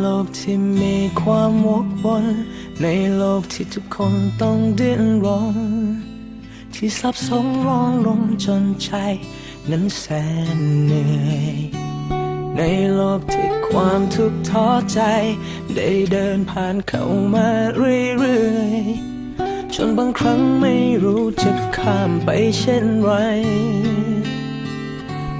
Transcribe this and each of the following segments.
โลกที่มีความวกวนในโลกที่ทุกคนต้องดิ้นรน ที่ซับซ้อนร้อนลงจนใจนั้นแสนเหนื่อย ในโลกที่ความทุกข์ท้อใจ ได้เดินผ่านเข้ามาเรื่อยๆ จนบางครั้งไม่รู้จะข้ามไปเช่นไร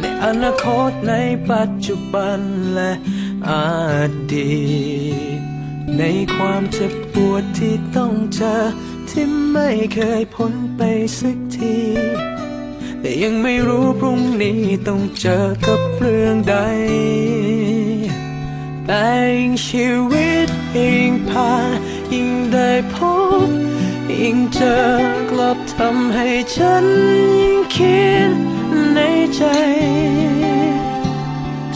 ในอนาคตในปัจจุบันและอดีต ในความเจ็บปวดที่ต้องเจอ ที่ไม่เคยพ้นไปสักที แต่ยังไม่รู้พรุ่งนี้ต้องเจอกับเรื่องใดแต่ยิ่งชีวิตยิ่งผ่านยิ่งได้พบยิ่งเจอกลับทำให้ฉันยิ่ง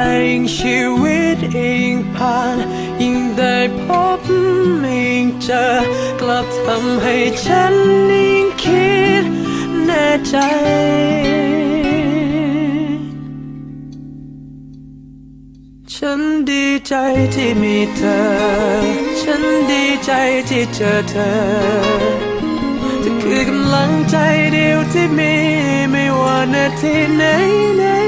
แต่ยิ่งชีวิตยิ่งผ่าน ยิ่งได้พบยิ่งเจอ กลับทำให้ฉันยิ่งคิดแน่ใจฉันดีใจที่มีเธอ ฉันดีใจที่เจอเธอเธอคือกำลังใจเดียวที่มีไม่ว่านาทีไหนไหน